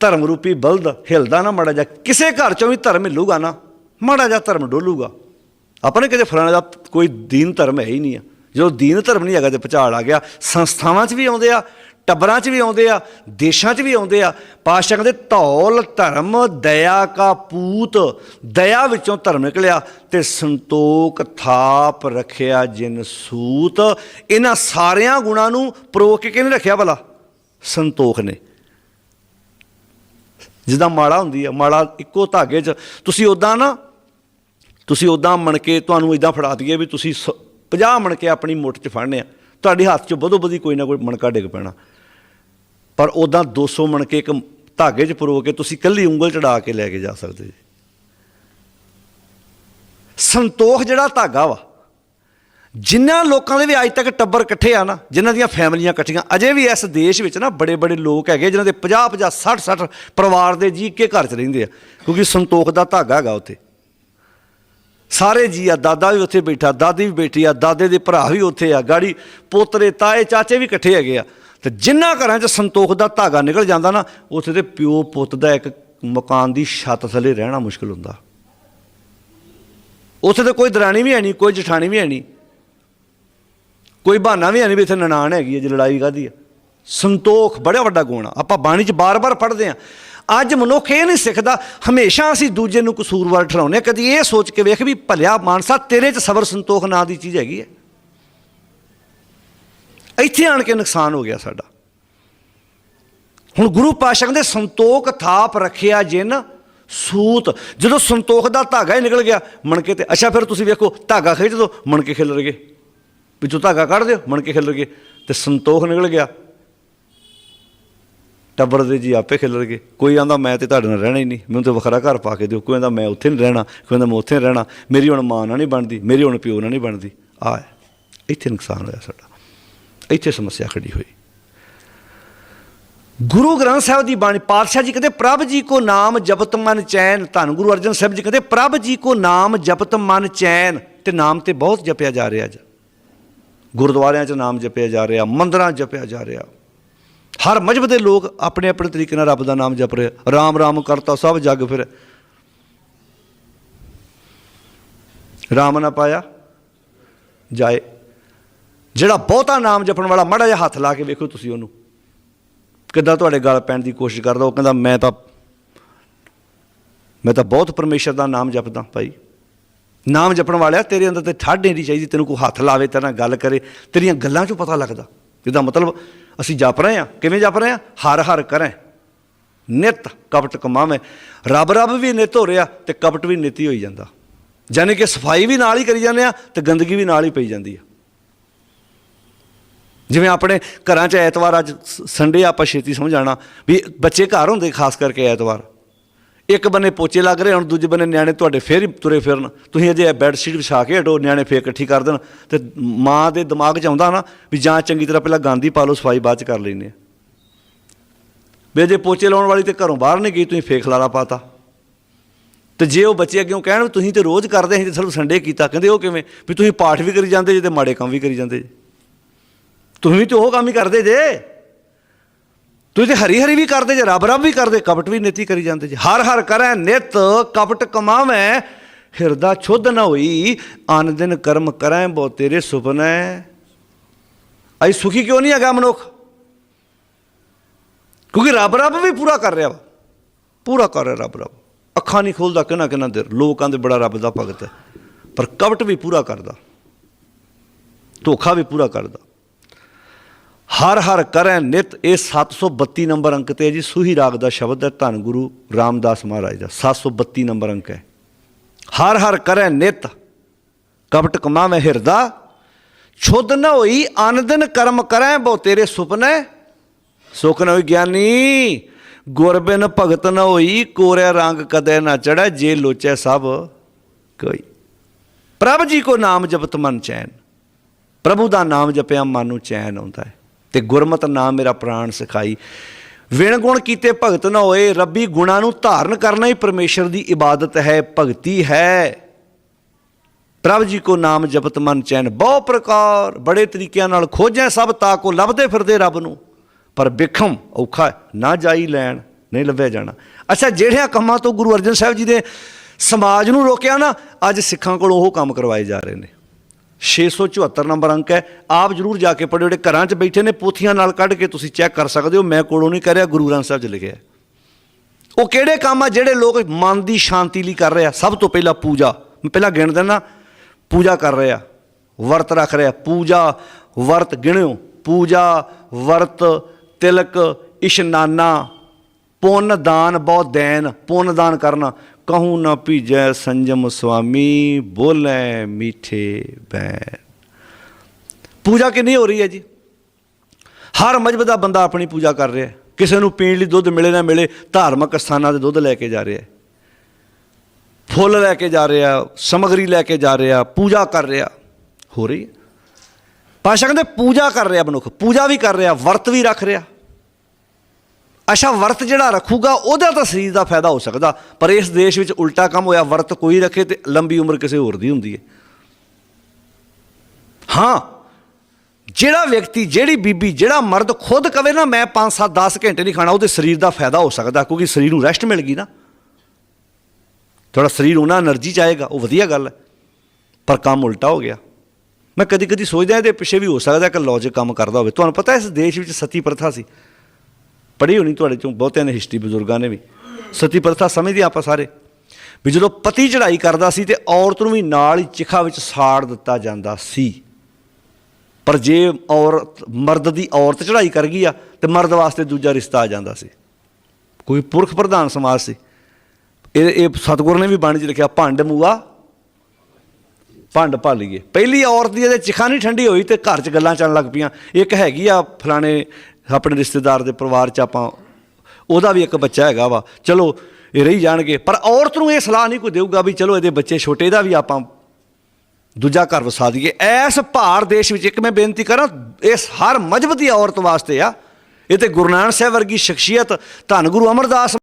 ਧਰਮ ਰੂਪੀ ਬਲਦ ਹਿਲਦਾ ਨਾ ਮਾੜਾ ਜਾ ਕਿਸੇ ਘਰ ਚੋਂ ਵੀ ਧਰਮ ਮਿਲੂਗਾ ਨਾ, ਮਾੜਾ ਜਾ ਧਰਮ ਡੋਲੂਗਾ। ਆਪਣੇ ਕਿਤੇ ਫਲਾਣੇ ਦਾ ਕੋਈ ਦੀਨ ਧਰਮ ਹੈ ਹੀ ਨਹੀਂ ਆ। ਜਦੋਂ ਦੀਨ ਧਰਮ ਨਹੀਂ ਹੈਗਾ ਤੇ ਭੁਚਾਲ ਆ ਗਿਆ, ਸੰਸਥਾਵਾਂ 'ਚ ਵੀ ਆਉਂਦੇ ਆ, ਟੱਬਰਾਂ 'ਚ ਵੀ ਆਉਂਦੇ ਆ, ਦੇਸ਼ਾਂ 'ਚ ਵੀ ਆਉਂਦੇ ਆ, ਪਾਤਸ਼ਾਹ ਕਹਿੰਦੇ, ਧੌਲ ਧਰਮ, ਦਇਆ ਕਾ ਪੂਤ, ਦਇਆ ਵਿੱਚੋਂ ਧਰਮ ਨਿਕਲਿਆ, ਤੇ ਸੰਤੋਖ ਥਾਪ ਰੱਖਿਆ ਜਿਨ ਸੂਤ। ਇਹਨਾਂ ਸਾਰਿਆਂ ਗੁਣਾਂ ਨੂੰ ਪਰੋ ਕੇ ਕਿਹਨੇ ਰੱਖਿਆ ਭਲਾ? ਸੰਤੋਖ ਨੇ। ਜਿੱਦਾਂ ਮਾਲਾ ਹੁੰਦੀ ਆ, ਮਾਲਾ ਇੱਕੋ ਧਾਗੇ 'ਚ। ਤੁਸੀਂ ਉਦਾਂ ਨਾ, ਤੁਸੀਂ ਉਦਾਂ ਮਣ ਕੇ ਤੁਹਾਨੂੰ ਇਦਾਂ ਫੜਾ ਦਈਏ ਵੀ ਤੁਸੀਂ 50 ਮਣ ਕੇ ਆਪਣੀ ਮੁੱਠ 'ਚ ਫੜਨੇ ਆ। ਤੁਹਾਡੇ ਹੱਥ 'ਚ ਬਦੋ ਬਦੀ ਕੋਈ ਨਾ ਕੋਈ ਮਣਕਾ ਡਿੱਗ ਪੈਣਾ। ਪਰ ਉਦਾਂ 200 ਮਣ ਕੇ ਇੱਕ ਧਾਗੇ 'ਚ ਪਰੋ ਕੇ ਤੁਸੀਂ ਕੱਲੀ ਉਂਗਲ ਚੜਾ ਕੇ ਲੈ ਕੇ ਜਾ ਸਕਦੇ ਜੀ। ਸੰਤੋਖ ਜਿਹੜਾ ਧਾਗਾ ਵਾ ਜਿਨ੍ਹਾਂ ਲੋਕਾਂ ਦੇ ਵੀ ਅੱਜ ਤੱਕ ਟੱਬਰ ਇਕੱਠੇ ਆ ਨਾ, ਜਿਨ੍ਹਾਂ ਦੀਆਂ ਫੈਮਲੀਆਂ ਇਕੱਠੀਆਂ, ਅਜੇ ਵੀ ਇਸ ਦੇਸ਼ ਵਿੱਚ ਨਾ ਬੜੇ ਬੜੇ ਲੋਕ ਹੈਗੇ, ਜਿਨ੍ਹਾਂ ਦੇ 50 50 60 60 ਪਰਿਵਾਰ ਦੇ ਜੀ ਕੇ ਘਰ 'ਚ ਰਹਿੰਦੇ ਆ, ਕਿਉਂਕਿ ਸੰਤੋਖ ਦਾ ਧਾਗਾ ਹੈਗਾ ਉੱਥੇ। ਸਾਰੇ ਜੀ ਆ, ਦਾਦਾ ਵੀ ਉੱਥੇ ਬੈਠਾ, ਦਾਦੀ ਵੀ ਬੈਠੀ ਆ, ਦਾਦੇ ਦੇ ਭਰਾ ਵੀ ਉੱਥੇ ਆ, ਗਾੜੀ ਪੋਤਰੇ, ਤਾਏ, ਚਾਚੇ ਵੀ ਇਕੱਠੇ ਹੈਗੇ ਆ। ਤੇ ਜਿਨ੍ਹਾਂ ਘਰਾਂ 'ਚ ਸੰਤੋਖ ਦਾ ਧਾਗਾ ਨਿਕਲ ਜਾਂਦਾ ਨਾ, ਉੱਥੇ ਤੇ ਪਿਓ ਪੁੱਤ ਦਾ ਇੱਕ ਮਕਾਨ ਦੀ ਛੱਤ ਥੱਲੇ ਰਹਿਣਾ ਮੁਸ਼ਕਲ ਹੁੰਦਾ। ਉੱਥੇ ਤੇ ਕੋਈ ਦਰਾਣੀ ਵੀ ਹੈ ਨਹੀਂ, ਕੋਈ ਜਠਾਣੀ ਵੀ ਹੈ ਨਹੀਂ। ਕੋਈ ਬਹਾਨਾ ਵੀ ਹੈ ਨਹੀਂ ਵੀ ਇੱਥੇ ਨਨਾਣ ਹੈਗੀ ਹੈ, ਜੇ ਲੜਾਈ ਕਾਦੀ ਆ ਸੰਤੋਖ, ਬੜਾ ਵੱਡਾ ਗੁਣ ਆ। ਆਪਾਂ ਬਾਣੀ 'ਚ ਬਾਰ-ਬਾਰ ਪੜ੍ਹਦੇ ਆ ਅੱਜ ਮਨੁੱਖ ਇਹ ਨਹੀਂ ਸਿੱਖਦਾ, ਹਮੇਸ਼ਾ ਅਸੀਂ ਦੂਜੇ ਨੂੰ ਕਸੂਰਵਾਰ ਠਹਿਰਾਉਂਦੇ ਹਾਂ। ਕਦੀ ਇਹ ਸੋਚ ਕੇ ਵੇਖ ਵੀ ਭਲਿਆ ਮਾਨਸਾ ਤੇਰੇ 'ਚ ਸਬਰ ਸੰਤੋਖ ਨਾਂ ਦੀ ਚੀਜ਼ ਹੈਗੀ ਹੈ। ਇੱਥੇ ਆਣ ਕੇ ਨੁਕਸਾਨ ਹੋ ਗਿਆ ਸਾਡਾ। ਹੁਣ ਗੁਰੂ ਪਾਸ਼ਾ ਕਹਿੰਦੇ, ਸੰਤੋਖ ਥਾਪ ਰੱਖਿਆ ਜਿਨ ਸੂਤ। ਜਦੋਂ ਸੰਤੋਖ ਦਾ ਧਾਗਾ ਹੀ ਨਿਕਲ ਗਿਆ, ਮਣਕੇ ਤੇ ਅੱਛਾ, ਫਿਰ ਤੁਸੀਂ ਵੇਖੋ, ਧਾਗਾ ਖਿੱਚ ਦੋ, ਮਣਕੇ ਖਿਲਰ ਗਏ। ਵਿੱਚੋਂ ਧਾਗਾ ਕੱਢ ਦਿਓ, ਮਣਕੇ ਖਿਲਰ ਗਏ ਤੇ ਸੰਤੋਖ ਨਿਕਲ ਗਿਆ। ਟੱਬਰ ਦੇ ਜੀ ਆਪੇ ਖਿਲਰ ਗਏ। ਕੋਈ ਆਂਦਾ, ਮੈਂ ਤੇ ਤੁਹਾਡੇ ਨਾਲ ਰਹਿਣਾ ਹੀ ਨਹੀਂ। ਮੈਨੂੰ ਤੇ ਵੱਖਰਾ ਘਰ ਪਾ ਕੇ ਦਿਓ। ਕੋਈ ਆਂਦਾ, ਮੈਂ ਉੱਥੇ ਨਹੀਂ ਰਹਿਣਾ। ਕੋਈ ਆਂਦਾ, ਮੈਂ ਉੱਥੇ ਰਹਿਣਾ। ਮੇਰੀ ਹੁਣ ਮਾਂ ਨਾਲ ਨਹੀਂ ਬਣਦੀ। ਮੇਰੀ ਹੁਣ ਪਿਓ ਨਾਲ ਨਹੀਂ ਬਣਦੀ। ਆ ਇੱਥੇ ਨੁਕਸਾਨ ਹੋਇਆ ਸਾਡਾ। ਇੱਥੇ ਸਮੱਸਿਆ ਖੜੀ ਹੋਈ। ਗੁਰੂ ਗ੍ਰੰਥ ਸਾਹਿਬ ਦੀ ਬਾਣੀ, ਪਾਤਸ਼ਾਹ ਜੀ ਕਹਿੰਦੇ, ਪ੍ਰਭ ਜੀ ਕੋ ਨਾਮ ਜਪਤ ਮਨ ਚੈਨ। ਧੰਨ ਗੁਰੂ ਅਰਜਨ ਸਾਹਿਬ ਜੀ ਕਹਿੰਦੇ, ਪ੍ਰਭ ਜੀ ਕੋ ਨਾਮ ਜਪਤ ਮਨ ਚੈਨ। ਤੇ ਨਾਮ ਤੇ ਬਹੁਤ ਜਪਿਆ ਜਾ ਰਿਹਾ ਜੀ ਗੁਰਦੁਆਰਿਆਂ 'ਚ ਨਾਮ ਜਪਿਆ ਜਾ ਰਿਹਾ, ਮੰਦਰਾਂ 'ਚ ਜਪਿਆ ਜਾ ਰਿਹਾ। ਹਰ ਮਜਬ ਦੇ ਲੋਕ ਆਪਣੇ ਆਪਣੇ ਤਰੀਕੇ ਨਾਲ ਰੱਬ ਦਾ ਨਾਮ ਜਪ ਰਹੇ, ਰਾਮ ਰਾਮ ਕਰਤਾ, ਸਭ ਜੱਗ ਫਿਰ। ਰਾਮ ਨਾ ਪਾਇਆ, ਜਾਏ। ਜਿਹੜਾ ਬਹੁਤਾ ਨਾਮ ਜਪਣ ਵਾਲਾ ਮਾੜਾ ਜਿਹਾ ਹੱਥ ਲਾ ਕੇ ਵੇਖੋ ਤੁਸੀਂ ਉਹਨੂੰ। ਕਿੱਦਾਂ ਤੁਹਾਡੇ ਗਲ ਪੈਣ ਦੀ ਕੋਸ਼ਿਸ਼ ਕਰਦਾ, ਉਹ ਕਹਿੰਦਾ, ਮੈਂ ਤਾਂ ਮੈਂ ਤਾਂ ਬਹੁਤ ਪਰਮੇਸ਼ਰ ਦਾ ਨਾਮ ਜਪਦਾ ਭਾਈ। ਨਾਮ ਜਪਣ ਵਾਲਿਆ, ਤੇਰੇ ਅੰਦਰ ਤੇ ਠੱਡ ਨਹੀਂ ਚਾਹੀਦੀ, ਤੈਨੂੰ ਕੋਈ ਹੱਥ ਲਾਵੇ, ਤੇਰੇ ਨਾਲ ਗੱਲ ਕਰੇ, ਤੇਰੀਆਂ ਗੱਲਾਂ 'ਚੋਂ ਪਤਾ ਲੱਗਦਾ। ਇਹਦਾ ਮਤਲਬ, ਅਸੀਂ ਜਪ ਰਹੇ ਹਾਂ। ਕਿਵੇਂ ਜਪ ਰਹੇ ਹਾਂ? ਹਰ ਹਰ ਕਰੇ। ਨਿਤ ਕਪਟ ਕਮਾਵੇਂ। ਰੱਬ ਰੱਬ ਵੀ ਨਿਤ ਹੋ ਰਿਹਾ ਤੇ ਕਪਟ ਵੀ ਨਿਤ ਹੀ ਹੋਈ ਜਾਂਦਾ। ਯਾਨੀ ਕਿ ਸਫ਼ਾਈ ਵੀ ਨਾਲ ਹੀ ਕਰੀ ਜਾਂਦੇ ਆ ਤੇ ਗੰਦਗੀ ਵੀ ਨਾਲ ਹੀ ਪਈ ਜਾਂਦੀ ਆ। ਜਿਵੇਂ ਆਪਣੇ ਘਰਾਂ 'ਚ ਐਤਵਾਰ ਅੱਜ ਸੰਡੇ ਆਪਾਂ ਛੇਤੀ ਸਮਝਾਣਾ ਵੀ ਬੱਚੇ ਘਰ ਹੁੰਦੇ ਖਾਸ ਕਰਕੇ ਐਤਵਾਰ। ਇੱਕ ਬੰਨੇ ਪੋਚੇ ਲੱਗ ਰਹੇ ਹੁਣ ਦੂਜੇ ਬੰਨੇ ਨਿਆਣੇ ਤੁਹਾਡੇ ਫੇਰ ਹੀ ਤੁਰੇ ਫਿਰਨ। ਤੁਸੀਂ ਅਜੇ ਬੈੱਡ ਸ਼ੀਟ ਵਿਛਾ ਕੇ ਹਟੋ, ਨਿਆਣੇ ਫੇਰ ਇਕੱਠੀ ਕਰ ਦੇਣ। ਤੇ ਮਾਂ ਦੇ ਦਿਮਾਗ 'ਚ ਆਉਂਦਾ ਨਾ ਵੀ ਜਾਂ ਚੰਗੀ ਤਰ੍ਹਾਂ ਪਹਿਲਾਂ ਗਾਂਧੀ ਪਾ ਲਓ, ਸਫ਼ਾਈ ਬਾਅਦ 'ਚ ਕਰ ਲੈਂਦੇ ਆ। ਵੀ ਜੇ ਪੋਚੇ ਲਾਉਣ ਵਾਲੀ ਤੇ ਘਰੋਂ ਬਾਹਰ ਨਹੀਂ ਗਈ, ਤੁਸੀਂ ਫੇਰ ਖਲਾਰਾ ਪਾਤਾ। ਤੇ ਜੇ ਉਹ ਬੱਚੇ ਅੱਗੇੋਂ ਕਹਿਣ ਵੀ ਤੁਸੀਂ ਤੇ ਰੋਜ਼ ਕਰਦੇ ਸੀ ਤੇ ਸਿਰਫ ਸੰਡੇ ਕੀਤਾ, ਕਹਿੰਦੇ ਉਹ ਕਿਵੇਂ? ਵੀ ਤੁਸੀਂ ਪਾਠ ਵੀ ਕਰੀ ਜਾਂਦੇ ਜੇ ਤੇ ਮਾੜੇ ਕੰਮ ਵੀ ਕਰੀ ਜਾਂਦੇ ਜੇ। ਤੁਸੀਂ ਵੀ ਤੇ ਉਹ ਕੰਮ ਹੀ ਕਰਦੇ ਜੇ। ਤੁਸੀਂ ਤੇ ਹਰੀ ਹਰੀ ਵੀ ਕਰਦੇ ਜੇ ਰੱਬ ਰੱਬ ਵੀ ਕਰਦੇ, ਕਪਟ ਵੀ ਨੀਤੀ ਕਰੀ ਜਾਂਦੇ ਜੇ। ਹਰ ਹਰ ਕਰੈ ਨਿਤ, ਕਪਟ ਕਮਾਵੇਂ, ਹਿਰਦਾ ਛੁੱਧ ਨਾ ਹੋਈ ਅਨ ਦਿਨ ਕਰਮ ਕਰੈ ਬਹੁ ਤੇਰੇ ਸੁਪਨੇ। ਅਈ ਸੁਖੀ ਕਿਉਂ ਨਹੀਂ ਹੈਗਾ ਮਨੁੱਖ? ਕਿਉਂਕਿ ਰੱਬ ਰੱਬ ਵੀ ਪੂਰਾ ਕਰ ਰਿਹਾ ਵਾ। ਪੂਰਾ ਕਰ ਰਿਹਾ ਰੱਬ ਰੱਬ ਅੱਖਾਂ ਨਹੀਂ ਖੋਲਦਾ ਕਿੰਨਾ ਕਿੰਨਾ ਦੇਰ। ਲੋਕਾਂ ਦੇ ਬੜਾ ਰੱਬ ਦਾ ਭਗਤ ਹੈ। ਪਰ ਕਪਟ ਵੀ ਪੂਰਾ ਕਰਦਾ। ਧੋਖਾ ਵੀ ਪੂਰਾ ਕਰਦਾ। ਹਰ ਹਰ ਕਰੈ ਨਿਤ, ਇਹ 732 ਨੰਬਰ ਅੰਕ ਤੇ ਹੈ ਜੀ। ਸੂਹੀ ਰਾਗ ਦਾ ਸ਼ਬਦ ਹੈ, ਧੰਨ ਗੁਰੂ ਰਾਮਦਾਸ ਮਹਾਰਾਜ ਦਾ। 732 ਨੰਬਰ ਅੰਕ ਹੈ। ਹਰ ਹਰ ਕਰੈ ਨਿਤ, ਕਪਟ ਕਮਾਵੇਂ ਹਿਰਦਾ, ਛੁੱਧ ਨ ਹੋਈ ਅਨਦਨ ਕਰਮ ਕਰੈ ਬਹੁ ਤੇਰੇ ਸੁਪਨੇ ਸੁਖ ਨ ਹੋਈ ਗਿਆਨੀ ਗੁਰਬਿਨ ਭਗਤ ਨ ਹੋਈ, ਕੋਰਿਆ ਰੰਗ ਕਦੇ ਨਾ ਚੜੈ ਜੇ ਲੋਚੈ ਸਭ ਕੋਈ। ਪ੍ਰਭ ਜੀ ਕੋ ਨਾਮ ਜਪਤ ਮਨ ਚੈਨ, ਪ੍ਰਭੂ ਦਾ ਨਾਮ ਜਪਿਆ ਮਨ ਨੂੰ ਚੈਨ ਆਉਂਦਾ ਹੈ। ਤੇ ਗੁਰਮਤ ਨਾਮ ਮੇਰਾ ਪ੍ਰਾਣ ਸਿਖਾਈ। ਵਿਣ ਗੁਣ ਕੀਤੇ ਭਗਤ ਨਾ ਹੋਏ, ਰੱਬੀ ਗੁਣਾਂ ਨੂੰ ਧਾਰਨ ਕਰਨਾ ਹੀ ਪਰਮੇਸ਼ਰ ਦੀ ਇਬਾਦਤ ਹੈ, ਭਗਤੀ ਹੈ। ਪ੍ਰਭ ਜੀ ਕੋ ਨਾਮ ਜਪਤ ਮਨ ਚੈਨ, ਬਹੁ ਪ੍ਰਕਾਰ, ਬੜੇ ਤਰੀਕਿਆਂ ਨਾਲ ਖੋਜੈ ਸਭ ਤਾਕੋ ਲੱਭਦੇ ਫਿਰਦੇ ਰੱਬ ਨੂੰ। ਪਰ ਬਿਖਮ ਔਖਾ ਨਾ ਜਾਈ ਲੈਣ, ਨਹੀਂ ਲੱਭਿਆ ਜਾਣਾ। ਅੱਛਾ, ਜਿਹੜਿਆਂ ਕੰਮਾਂ ਤੋਂ ਗੁਰੂ ਅਰਜਨ ਸਾਹਿਬ ਜੀ ਦੇ ਸਮਾਜ ਨੂੰ ਰੋਕਿਆ ਨਾ, ਅੱਜ ਸਿੱਖਾਂ ਕੋਲ ਉਹ ਕੰਮ ਕਰਵਾਏ ਜਾ ਰਹੇ ਨੇ। 674 ਨੰਬਰ ਅੰਕ ਹੈ। ਆਪ ਜਰੂਰ ਜਾ ਕੇ ਪੜ੍ਹੋ ਜਿਹੜੇ ਘਰਾਂ 'ਚ ਬੈਠੇ ਨੇ, ਪੋਥੀਆਂ ਨਾਲ ਕੱਢ ਕੇ ਤੁਸੀਂ ਚੈੱਕ ਕਰ ਸਕਦੇ ਹੋ, ਮੈਂ ਕੋਲੋਂ ਨਹੀਂ ਕਰਿਆ, ਗੁਰੂ ਗ੍ਰੰਥ ਸਾਹਿਬ 'ਚ ਲਿਖਿਆ ਉਹ ਕਿਹੜੇ ਕੰਮ ਆ ਜਿਹੜੇ ਲੋਕ ਮਨ ਦੀ ਸ਼ਾਂਤੀ ਲਈ ਕਰ ਰਹੇ ਆ? ਸਭ ਤੋਂ ਪਹਿਲਾਂ ਪੂਜਾ। ਮੈਂ ਪਹਿਲਾਂ ਗਿਣ ਦਿੰਦਾ, ਪੂਜਾ ਕਰ ਰਹੇ ਆ, ਵਰਤ ਰੱਖ ਰਹੇ ਆ। ਪੂਜਾ, ਵਰਤ ਗਿਣਿਓ। ਪੂਜਾ, ਵਰਤ, ਤਿਲਕ, ਇਸ਼ਨਾਨਾ, ਪੁੰਨ ਦਾਨ ਬਹੁ ਦੈਨ, ਪੁੰਨ ਦਾਨ ਕਰਨਾ। ਕਹੂੰ ਨਾ ਭੀਜੈ ਸੰਜਮ ਸੁਆਮੀ ਬੋਲੇ ਮੀਠੇ ਬੈਨ ਪੂਜਾ ਕਿੰਨੀ ਹੋ ਰਹੀ ਹੈ ਜੀ ਹਰ ਮਜਬ ਦਾ ਬੰਦਾ ਆਪਣੀ ਪੂਜਾ ਕਰ ਰਿਹਾ ਕਿਸੇ ਨੂੰ ਪੀਣ ਲਈ ਦੁੱਧ ਮਿਲੇ ਨਾ ਮਿਲੇ ਧਾਰਮਿਕ ਸਥਾਨਾਂ ਤੇ ਦੁੱਧ ਲੈ ਕੇ ਜਾ ਰਿਹਾ ਫੁੱਲ ਲੈ ਕੇ ਜਾ ਰਿਹਾ ਸਮਗਰੀ ਲੈ ਕੇ ਜਾ ਰਿਹਾ ਪੂਜਾ ਕਰ ਰਿਹਾ ਹੋ ਰਹੀ ਹੈ ਪਾਸ਼ਾ ਕਹਿੰਦੇ ਪੂਜਾ ਕਰ ਰਿਹਾ ਮਨੁੱਖ ਪੂਜਾ ਵੀ ਕਰ ਰਿਹਾ ਵਰਤ ਵੀ ਰੱਖ ਰਿਹਾ ਅਸ਼ਾ ਵਰਤ ਜਿਹੜਾ ਰੱਖੂਗਾ, ਉਹਦਾ ਤਾਂ ਸਰੀਰ ਦਾ ਫਾਇਦਾ ਹੋ ਸਕਦਾ, ਪਰ ਇਸ ਦੇਸ਼ ਵਿੱਚ ਉਲਟਾ ਕੰਮ ਹੋਇਆ, ਵਰਤ ਕੋਈ ਰੱਖੇ ਤੇ ਲੰਬੀ ਉਮਰ ਕਿਸੇ ਹੋਰ ਦੀ ਹੁੰਦੀ ਹੈ। ਹਾਂ, ਜਿਹੜਾ ਵਿਅਕਤੀ, ਜਿਹੜੀ ਬੀਬੀ, ਜਿਹੜਾ ਮਰਦ ਖੁਦ ਕਵੇ ਨਾ, ਮੈਂ 5 7 10 ਘੰਟੇ ਨਹੀਂ ਖਾਣਾ, ਉਹਦੇ ਸਰੀਰ ਦਾ ਫਾਇਦਾ ਹੋ ਸਕਦਾ, ਕਿਉਂਕਿ ਸਰੀਰ ਨੂੰ ਰੈਸਟ ਮਿਲ ਗਈ ਨਾ। ਥੋੜਾ ਸਰੀਰ ਉਹਨਾਂ એનર્ਜੀ ਆਏਗਾ, ਉਹ ਵਧੀਆ ਗੱਲ ਹੈ, ਪਰ ਕੰਮ ਉਲਟਾ ਹੋ ਗਿਆ। ਮੈਂ ਕਦੀ ਕਦੀ ਸੋਚਦਾ, ਇਹਦੇ ਪਿੱਛੇ ਵੀ ਹੋ ਸਕਦਾ ਕਿ ਲੌਜੀਕ ਕੰਮ ਕਰਦਾ ਹੋਵੇ। ਤੁਹਾਨੂੰ ਪਤਾ, ਇਸ ਦੇਸ਼ ਵਿੱਚ ਸਤੀ ਪ੍ਰਥਾ ਸੀ। ਪੜ੍ਹੀ ਹੋਣੀ ਤੁਹਾਡੇ ਚੋਂ, ਬਹੁਤਿਆਂ ਨੇ ਹਿਸਟਰੀ ਬਜ਼ੁਰਗਾਂ ਨੇ ਵੀ। ਸਤੀ ਪ੍ਰਥਾ ਸਮਝਦੇ ਆਪਾਂ ਸਾਰੇ। ਵੀ ਜਦੋਂ ਪਤੀ ਚੜ੍ਹਾਈ ਕਰਦਾ ਸੀ ਤੇ ਔਰਤ ਨੂੰ ਵੀ ਨਾਲ ਹੀ ਚਿਖਾ ਵਿੱਚ ਸਾੜ ਦਿੱਤਾ ਜਾਂਦਾ ਸੀ। ਪਰ ਜੇ ਔਰਤ, ਮਰਦ ਦੀ ਔਰਤ ਚੜ੍ਹਾਈ ਕਰ ਗਈ ਆ, ਤੇ ਮਰਦ ਵਾਸਤੇ ਦੂਜਾ ਰਿਸ਼ਤਾ ਆ ਜਾਂਦਾ ਸੀ। ਕੋਈ ਪੁਰਖ ਪ੍ਰਧਾਨ ਸਮਾਜ ਸੀ। ਇਹ ਇਹ ਸਤਿਗੁਰ ਨੇ ਵੀ ਬਾਣੀ 'ਚ ਲਿਖਿਆ, ਭੰਡ ਮੂਆ, ਭੰਡ ਭਾਲੀਏ। ਪਹਿਲੀ ਔਰਤ ਦੀ ਇਹਦੇ ਚਿਖਾ ਨਹੀਂ ਠੰਡੀ ਹੋਈ ਤੇ ਘਰ 'ਚ ਗੱਲਾਂ ਚੱਲਣ ਲੱਗ ਪਈਆਂ। ਇੱਕ ਹੈਗੀ ਆ ਫਲਾਣੇ ਆਪਣੇ ਰਿਸ਼ਤੇਦਾਰ ਦੇ ਪਰਿਵਾਰ 'ਚ ਆਪਾਂ, ਉਹਦਾ ਵੀ ਇੱਕ ਬੱਚਾ ਹੈਗਾ ਵਾ। ਚਲੋ, ਇਹ ਰਹੀ ਜਾਣਗੇ। ਪਰ ਔਰਤ ਨੂੰ ਇਹ ਸਲਾਹ ਨਹੀਂ ਕੋਈ ਦੇਊਗਾ ਵੀ ਚਲੋ ਇਹਦੇ ਬੱਚੇ ਛੋਟੇ ਦਾ ਵੀ ਆਪਾਂ ਦੂਜਾ ਘਰ ਵਸਾ ਦਈਏ। ਐਸ ਭਾਰ ਦੇਸ਼ ਵਿੱਚ ਇੱਕ ਮੈਂ ਬੇਨਤੀ ਕਰਾਂ, ਇਸ ਹਰ ਮਜਬ ਦੀ ਔਰਤ ਵਾਸਤੇ ਆ। ਇਹ ਤੇ ਗੁਰੂ ਨਾਨਕ ਸਾਹਿਬ ਵਰਗੀ ਸ਼ਖਸੀਅਤ ਧੰਨ ਗੁਰੂ ਅਮਰਦਾਸ